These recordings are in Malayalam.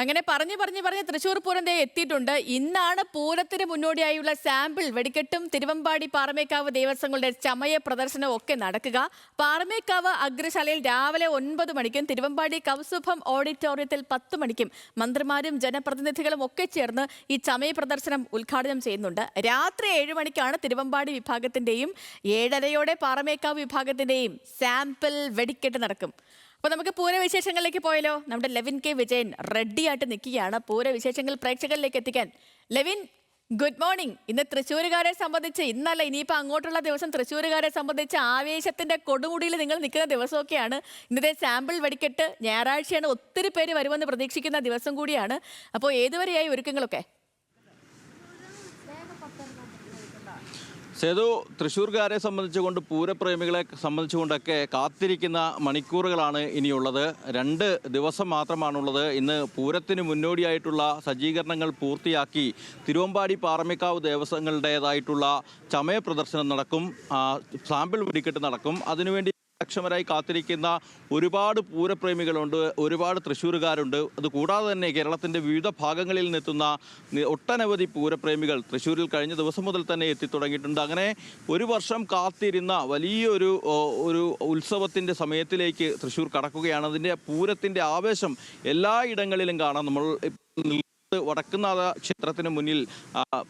അങ്ങനെ പറഞ്ഞു പറഞ്ഞു പറഞ്ഞ് തൃശൂർ പൂരം ദേ എത്തിയിട്ടുണ്ട്. ഇന്നാണ് പൂരത്തിന് മുന്നോടിയായുള്ള സാമ്പിൾ വെടിക്കെട്ടും തിരുവമ്പാടി പാറമേക്കാവ് ദേവസ്വങ്ങളുടെ ചമയ പ്രദർശനവും ഒക്കെ നടക്കുക. പാറമേക്കാവ് അഗ്രശാലയിൽ രാവിലെ ഒൻപത് മണിക്കും തിരുവമ്പാടി കൗസുഭം ഓഡിറ്റോറിയത്തിൽ പത്ത് മണിക്കും മന്ത്രിമാരും ജനപ്രതിനിധികളും ഒക്കെ ചേർന്ന് ഈ ചമയ പ്രദർശനം ഉദ്ഘാടനം ചെയ്യുന്നുണ്ട്. രാത്രി ഏഴ് മണിക്കാണ് തിരുവമ്പാടി വിഭാഗത്തിന്റെയും ഏഴരയോടെ പാറമേക്കാവ് വിഭാഗത്തിന്റെയും സാമ്പിൾ വെടിക്കെട്ട് നടക്കും. അപ്പൊ നമുക്ക് പൂരവിശേഷങ്ങളിലേക്ക് പോയാലോ? നമ്മുടെ ലെവിൻ കെ വിജയൻ റെഡിയായിട്ട് നിൽക്കുകയാണ് പൂരവിശേഷങ്ങൾ പ്രേക്ഷകരിലേക്ക് എത്തിക്കാൻ. Levin good morning. ഇന്ന് തൃശ്ശൂരുകാരെ സംബന്ധിച്ച് ഇന്നല്ല ഇനിയിപ്പോൾ അങ്ങോട്ടുള്ള ദിവസം തൃശ്ശൂരുകാരെ സംബന്ധിച്ച് ആവേശത്തിന്റെ കൊടുമുടിയിൽ നിങ്ങൾ നിൽക്കുന്ന ദിവസമൊക്കെയാണ്. ഇന്നത്തെ സാമ്പിൾ വെടിക്കെട്ട് ഞായറാഴ്ചയാണ് ഒത്തിരി പേര് വരുമെന്ന് പ്രതീക്ഷിക്കുന്ന ദിവസം കൂടിയാണ്. അപ്പോൾ ഏതുവരെയായി ഒരുക്കങ്ങളൊക്കെ? സേതു തൃശ്ശൂർക്കാരെ സംബന്ധിച്ചുകൊണ്ട് പൂരപ്രേമികളെ സംബന്ധിച്ചുകൊണ്ടൊക്കെ കാത്തിരിക്കുന്ന മണിക്കൂറുകളാണ് ഇനിയുള്ളത്. രണ്ട് ദിവസം മാത്രമാണുള്ളത്. ഇന്ന് പൂരത്തിന് മുന്നോടിയായിട്ടുള്ള സജ്ജീകരണങ്ങൾ പൂർത്തിയാക്കി തിരുവമ്പാടി പാറമേക്കാവ് ദേവസ്വങ്ങളുടേതായിട്ടുള്ള ചമയ പ്രദർശനം നടക്കും. സാമ്പിൾ വെടിക്കെട്ട് നടക്കും. അതിനുവേണ്ടി ലക്ഷമരായി കാത്തിരിക്കുന്ന ഒരുപാട് പൂരപ്രേമികളുണ്ട് ഒരുപാട് തൃശ്ശൂരുകാരുണ്ട്. അതുകൂടാതെ തന്നെ കേരളത്തിന്റെ വിവിധ ഭാഗങ്ങളിൽ നിന്നെത്തുന്ന ഒട്ടനവധി പൂരപ്രേമികൾ തൃശ്ശൂരിൽ കഴിഞ്ഞ ദിവസം മുതൽ തന്നെ എത്തിത്തുടങ്ങിയിട്ടുണ്ട് അങ്ങനെ ഒരു വർഷം കാത്തിരുന്ന വലിയൊരു ഒരു ഉത്സവത്തിന്റെ സമയത്തിലേക്ക് തൃശ്ശൂർ കടക്കുകയാണ്. അതിന്റെ പൂരത്തിന്റെ ആവേശം എല്ലായിടങ്ങളിലും കാണാം. നമ്മൾ വടക്കുന്നാഥ ക്ഷേത്രത്തിന് മുന്നിൽ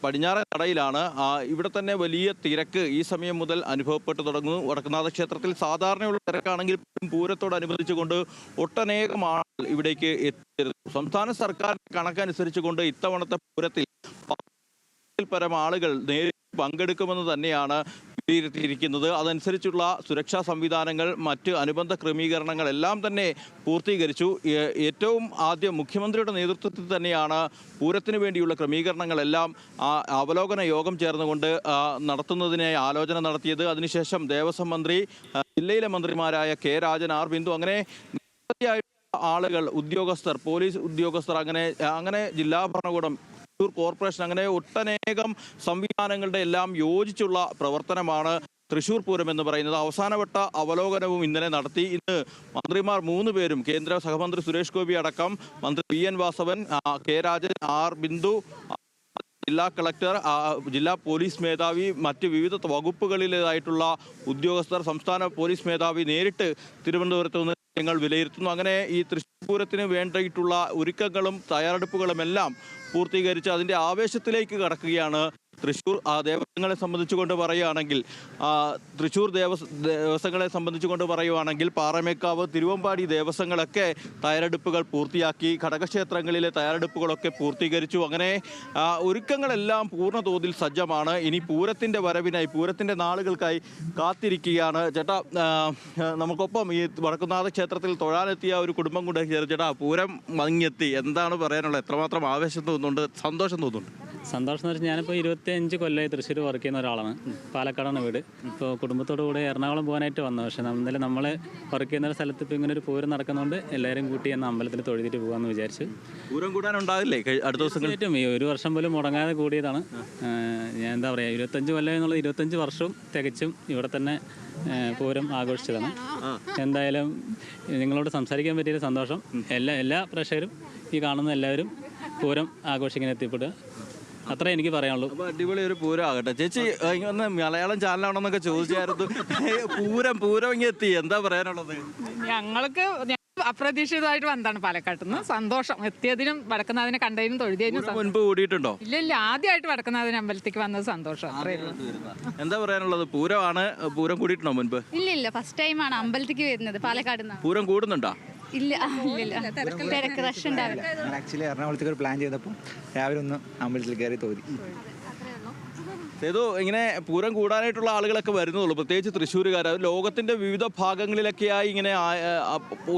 പടിഞ്ഞാറൻ കടയിലാണ് ഇവിടെ തന്നെ വലിയ തിരക്ക് ഈ സമയം മുതൽ അനുഭവപ്പെട്ടു തുടങ്ങുന്നു. വടക്കുന്നാഥ ക്ഷേത്രത്തിൽ സാധാരണയുള്ള തിരക്കാണെങ്കിൽ പൂരത്തോടനുബന്ധിച്ചുകൊണ്ട് ഒട്ടനേകം ആളുകൾ ഇവിടേക്ക് എത്തിയിരുന്നു സംസ്ഥാന സർക്കാരിന്റെ കണക്കനുസരിച്ചുകൊണ്ട് ഇത്തവണത്തെ പൂരത്തിൽ പരം ആളുകൾ നേരിട്ട് പങ്കെടുക്കുമെന്ന് തന്നെയാണ് വിലയിരുത്തിയിരിക്കുന്നത് അതനുസരിച്ചുള്ള സുരക്ഷാ സംവിധാനങ്ങൾ മറ്റ് അനുബന്ധ ക്രമീകരണങ്ങൾ എല്ലാം തന്നെ പൂർത്തീകരിച്ചു. ഏറ്റവും ആദ്യം മുഖ്യമന്ത്രിയുടെ നേതൃത്വത്തിൽ തന്നെയാണ് പൂരത്തിന് വേണ്ടിയുള്ള ക്രമീകരണങ്ങളെല്ലാം അവലോകന യോഗം ചേർന്നുകൊണ്ട് നടത്തുന്നതിനെ നടത്തുന്നതിനായി ആലോചന നടത്തിയത്. അതിനുശേഷം ദേവസ്വം മന്ത്രി ജില്ലയിലെ മന്ത്രിമാരായ കെ രാജൻ ആർ ബിന്ദു അങ്ങനെ ആളുകൾ ഉദ്യോഗസ്ഥർ പോലീസ് ഉദ്യോഗസ്ഥർ അങ്ങനെ അങ്ങനെ ജില്ലാ ഭരണകൂടം തൃശ്ശൂർ കോർപ്പറേഷൻ അങ്ങനെ ഒട്ടനേകം സംവിധാനങ്ങളുടെ എല്ലാം യോജിച്ചുള്ള പ്രവർത്തനമാണ് തൃശൂർ പൂരം എന്ന് പറയുന്നത്. അവസാനവട്ട അവലോകനവും ഇന്നലെ നടത്തി. ഇന്ന് മന്ത്രിമാർ മൂന്ന് പേരും കേന്ദ്ര സഹമന്ത്രി സുരേഷ് ഗോപി അടക്കം മന്ത്രി P N Vasavan K Rajan R Bindu ജില്ലാ കളക്ടർ ജില്ലാ പോലീസ് മേധാവി മറ്റ് വിവിധ വകുപ്പുകളിലേതായിട്ടുള്ള ഉദ്യോഗസ്ഥർ സംസ്ഥാന പോലീസ് മേധാവി നേരിട്ട് തിരുവനന്തപുരത്ത് നിന്ന് ഞങ്ങൾ വിലയിരുത്തുന്നു. അങ്ങനെ ഈ തൃശ്ശൂർ പൂരത്തിന് വേണ്ടിയിട്ടുള്ള ഒരുക്കങ്ങളും തയ്യാറെടുപ്പുകളുമെല്ലാം പൂർത്തീകരിച്ച് അതിന്റെ ആവേശത്തിലേക്ക് കടക്കുകയാണ് തൃശ്ശൂർ ദേവസ്വങ്ങളെ സംബന്ധിച്ചുകൊണ്ട് പറയുകയാണെങ്കിൽ തൃശ്ശൂർ ദേവസ് ദേവസ്വങ്ങളെ സംബന്ധിച്ചുകൊണ്ട് പറയുകയാണെങ്കിൽ പാറമേക്കാവ് തിരുവമ്പാടി ദേവസ്വങ്ങളൊക്കെ തയ്യാറെടുപ്പുകൾ പൂർത്തിയാക്കി ഘടകക്ഷേത്രങ്ങളിലെ തയ്യാറെടുപ്പുകളൊക്കെ പൂർത്തീകരിച്ചു. അങ്ങനെ ഒരുക്കങ്ങളെല്ലാം പൂർണ തോതിൽ സജ്ജമാണ്. ഇനി പൂരത്തിന്റെ വരവിനായി പൂരത്തിന്റെ നാളുകൾക്കായി കാത്തിരിക്കുകയാണ്. ചേട്ടാ നമുക്കൊപ്പം ഈ വടക്കുന്നാഥ ക്ഷേത്രത്തിൽ തൊഴാനെത്തിയ ഒരു കുടുംബം കൊണ്ട് ചേട്ടാ പൂരം മങ്ങിയെത്തി. എന്താണ് പറയാനുള്ളത്? എത്രമാത്രം ആവേശം തോന്നുന്നുണ്ട് സന്തോഷം തോന്നുന്നുണ്ട്? സന്തോഷം എന്ന് വെച്ചാൽ ഞാനിപ്പോൾ ഇരുപത്തിയഞ്ച് കൊല്ലമായി തൃശ്ശൂർ വർക്ക് ചെയ്യുന്ന ഒരാളാണ്. പാലക്കാടാണ് വീട്. ഇപ്പോൾ കുടുംബത്തോടു കൂടി എറണാകുളം പോകാനായിട്ട് വന്നു. പക്ഷേ ഇന്നലെ നമ്മൾ വർക്ക് ചെയ്യുന്ന ഒരു സ്ഥലത്ത് ഇപ്പോൾ ഇങ്ങനെ ഒരു പൂരം നടക്കുന്നതുകൊണ്ട് എല്ലാവരും കൂട്ടി എന്ന അമ്പലത്തിൽ തൊഴുതിട്ട് പോകാമെന്ന് വിചാരിച്ചു. പൂരം കൂടാനുണ്ടാവില്ലേ അടുത്ത ദിവസം ഏറ്റവും ഈ ഒരു വർഷം പോലും മുടങ്ങാതെ കൂടിയതാണ്. ഞാൻ എന്താ പറയുക ഇരുപത്തഞ്ച് കൊല്ലം എന്നുള്ളത് ഇരുപത്തഞ്ച് വർഷവും തികച്ചും ഇവിടെ തന്നെ പൂരം ആഘോഷിച്ചതാണ്. എന്തായാലും നിങ്ങളോട് സംസാരിക്കാൻ പറ്റിയ സന്തോഷം. എല്ലാ എല്ലാ പ്രേക്ഷകരും ഈ കാണുന്ന എല്ലാവരും പൂരം ആഘോഷിക്കാൻ എത്തിപ്പെടുക. അത്രേ എനിക്ക് പറയാനുള്ളൂ. അപ്പൊ അടിപൊളി ഒരു പൂരം ആകട്ടെ. ചേച്ചി ഇങ്ങനെ മലയാളം ചാനലാണോന്നൊക്കെ ചോദിച്ചായിരുന്നു. പൂരം പൂരം ഇങ്ങനെ എത്തി. എന്താ പറയാനുള്ളത്? ഞങ്ങൾക്ക് അപ്രതീക്ഷിതമായിട്ട് വന്നതാണ് പാലക്കാട്ട് നിന്ന്. സന്തോഷം. എത്തിയതിനും വടക്കുന്നാഥിനെ കണ്ടതിനും തൊഴുതിയതിനും മുൻപ് കൂടിയിട്ടുണ്ടോ? ഇല്ല ഇല്ല. ആദ്യമായിട്ട് വടക്കുന്നാഥിന് അമ്പലത്തേക്ക് വന്നത് സന്തോഷം. എന്താ പറയാനുള്ളത്? പൂരമാണ് പൂരം കൂടിയിട്ടുണ്ടോ മുൻപ്? ഇല്ല ഇല്ല. ഫസ്റ്റ് ടൈമാണ് അമ്പലത്തിലേക്ക് വരുന്നത് പാലക്കാട് നിന്ന്. പൂരം കൂടുന്നുണ്ടോ? ഇല്ല തിരക്ക് റഷ് ഉണ്ടാവില്ല. ഞാൻ ആക്ച്വലി എറണാകുളത്തേക്ക് ഒരു പ്ലാൻ ചെയ്തപ്പോൾ രാവിലെ ഒന്ന് അമ്പലത്തിൽ കയറി തോന്നി സേതു ഇങ്ങനെ പൂരം കൂടാനായിട്ടുള്ള ആളുകളൊക്കെ വരുന്നതുള്ളൂ പ്രത്യേകിച്ച് തൃശ്ശൂരുകാർ ലോകത്തിന്റെ വിവിധ ഭാഗങ്ങളിലൊക്കെയായി ഇങ്ങനെ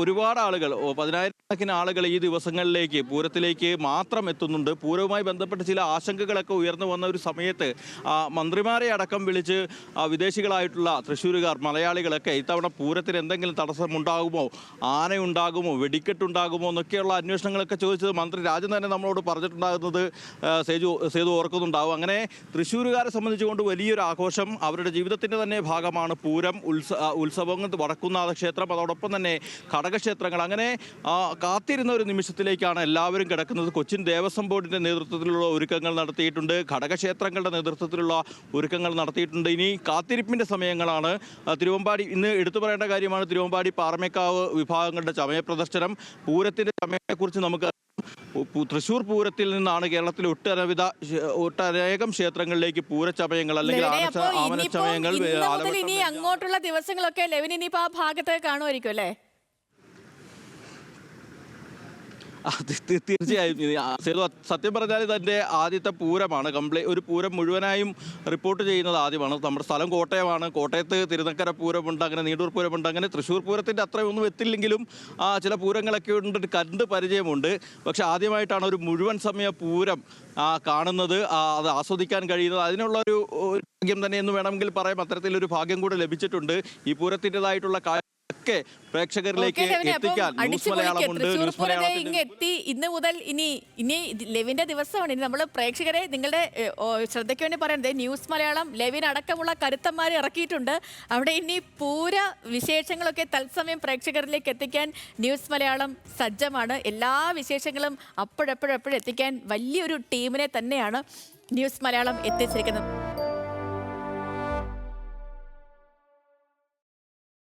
ഒരുപാട് ആളുകൾ പതിനായിരക്കണക്കിന് ആളുകൾ ഈ ദിവസങ്ങളിലേക്ക് പൂരത്തിലേക്ക് മാത്രം എത്തുന്നുണ്ട്. പൂരവുമായി ബന്ധപ്പെട്ട ചില ആശങ്കകളൊക്കെ ഉയർന്നു വന്ന ഒരു സമയത്ത് മന്ത്രിമാരെ അടക്കം വിളിച്ച് വിദേശികളായിട്ടുള്ള തൃശ്ശൂരുകാർ മലയാളികളൊക്കെ ഇത്തവണ പൂരത്തിന് എന്തെങ്കിലും തടസ്സമുണ്ടാകുമോ? ആനയുണ്ടാകുമോ വെടിക്കെട്ടുണ്ടാകുമോ? എന്നൊക്കെയുള്ള അന്വേഷണങ്ങളൊക്കെ ചോദിച്ചത് മന്ത്രി രാജൻ തന്നെ നമ്മളോട് പറഞ്ഞിട്ടുണ്ടാകുന്നത് സേജു സേതു ഓർക്കുന്നുണ്ടാവും. അങ്ങനെ തൃശ്ശൂരുകാരെ സംബന്ധിച്ചുകൊണ്ട് വലിയൊരു ആഘോഷം അവരുടെ ജീവിതത്തിന്റെ തന്നെ ഭാഗമാണ്. പൂരം ഉത്സ ഉത്സവങ്ങൾ വടക്കുന്നാഥ ക്ഷേത്രം അതോടൊപ്പം തന്നെ ഘടകക്ഷേത്രങ്ങൾ. അങ്ങനെ കാത്തിരുന്ന ഒരു നിമിഷത്തിലേക്കാണ് എല്ലാവരും കിടക്കുന്നത്. കൊച്ചിൻ ദേവസ്വം ബോർഡിന്റെ നേതൃത്വത്തിലുള്ള ഒരുക്കങ്ങൾ നടത്തിയിട്ടുണ്ട്. ഘടകക്ഷേത്രങ്ങളുടെ നേതൃത്വത്തിലുള്ള ഒരുക്കങ്ങൾ നടത്തിയിട്ടുണ്ട്. ഇനി കാത്തിരിപ്പിന്റെ സമയങ്ങളാണ്. തിരുവമ്പാടി ഇന്ന് എടുത്തു പറയേണ്ട കാര്യമാണ് തിരുവമ്പാടി പാറമേക്കാവ് വിഭാഗങ്ങളുടെ ചമയ പ്രദർശനം. പൂരത്തിന്റെ ചമയത്തെക്കുറിച്ച് നമുക്ക് തൃശ്ശൂർ പൂരത്തിൽ നിന്നാണ് കേരളത്തിലെ ഒട്ടനവിധ ഒട്ടനേകം ക്ഷേത്രങ്ങളിലേക്ക് പൂരച്ചമയങ്ങൾ അല്ലെങ്കിൽ ആമനച്ചമയങ്ങൾ അങ്ങോട്ടുള്ള ദിവസങ്ങളൊക്കെ ലെവിൻ ഇനിയിപ്പോ ആ ഭാഗത്ത് കാണുമായിരിക്കും അല്ലേ? തീർച്ചയായും സേതു സത്യം പറഞ്ഞാൽ ഇതെന്റെ ആദ്യത്തെ പൂരമാണ്. കംപ്ലൈ ഒരു പൂരം മുഴുവനായും റിപ്പോർട്ട് ചെയ്യുന്നത് ആദ്യമാണ്. നമ്മുടെ സ്ഥലം കോട്ടയമാണ്. കോട്ടയത്ത് തിരുനക്കര പൂരമുണ്ട് അങ്ങനെ നീണ്ടൂർ പൂരമുണ്ട് അങ്ങനെ തൃശ്ശൂർ പൂരത്തിന്റെ അത്രയൊന്നും എത്തില്ലെങ്കിലും ചില പൂരങ്ങളൊക്കെ ഉണ്ട് കണ്ട് പരിചയമുണ്ട്. പക്ഷെ ആദ്യമായിട്ടാണ് ഒരു മുഴുവൻ സമയ പൂരം കാണുന്നത്. അത് ആസ്വദിക്കാൻ കഴിയുന്നത്. അതിനുള്ള ഒരു ഭാഗ്യം തന്നെ എന്ന് വേണമെങ്കിൽ പറയാം. അത്തരത്തിലൊരു ഭാഗ്യം കൂടെ ലഭിച്ചിട്ടുണ്ട്. ഈ പൂരത്തിന്റെതായിട്ടുള്ള ഒക്കെ പ്രേക്ഷകരിലേക്ക് എത്തിക്കാൻ ന്യൂസ്. മലയാളമുണ്ട് ന്യൂസ് മലയാളം എത്തി ഇന്ന് മുതൽ ഇനി ഇനി ലെവിന്റെ ദിവസമാണ്. ഇനി നമ്മൾ പ്രേക്ഷകരെ നിങ്ങളുടെ ശ്രദ്ധയ്ക്ക് വേണ്ടി പറയുന്നത് ന്യൂസ് മലയാളം ലെവിൻ അടക്കമുള്ള കരുത്തന്മാർ ഇറക്കിയിട്ടുണ്ട്. അവിടെ ഇനി പൂര വിശേഷങ്ങളൊക്കെ തത്സമയം പ്രേക്ഷകരിലേക്ക് എത്തിക്കാൻ ന്യൂസ് മലയാളം സജ്ജമാണ്. എല്ലാ വിശേഷങ്ങളും അപ്പോഴെപ്പോഴെപ്പോഴും എത്തിക്കാൻ വലിയൊരു ടീമിനെ തന്നെയാണ് ന്യൂസ് മലയാളം എത്തിച്ചിരിക്കുന്നത്.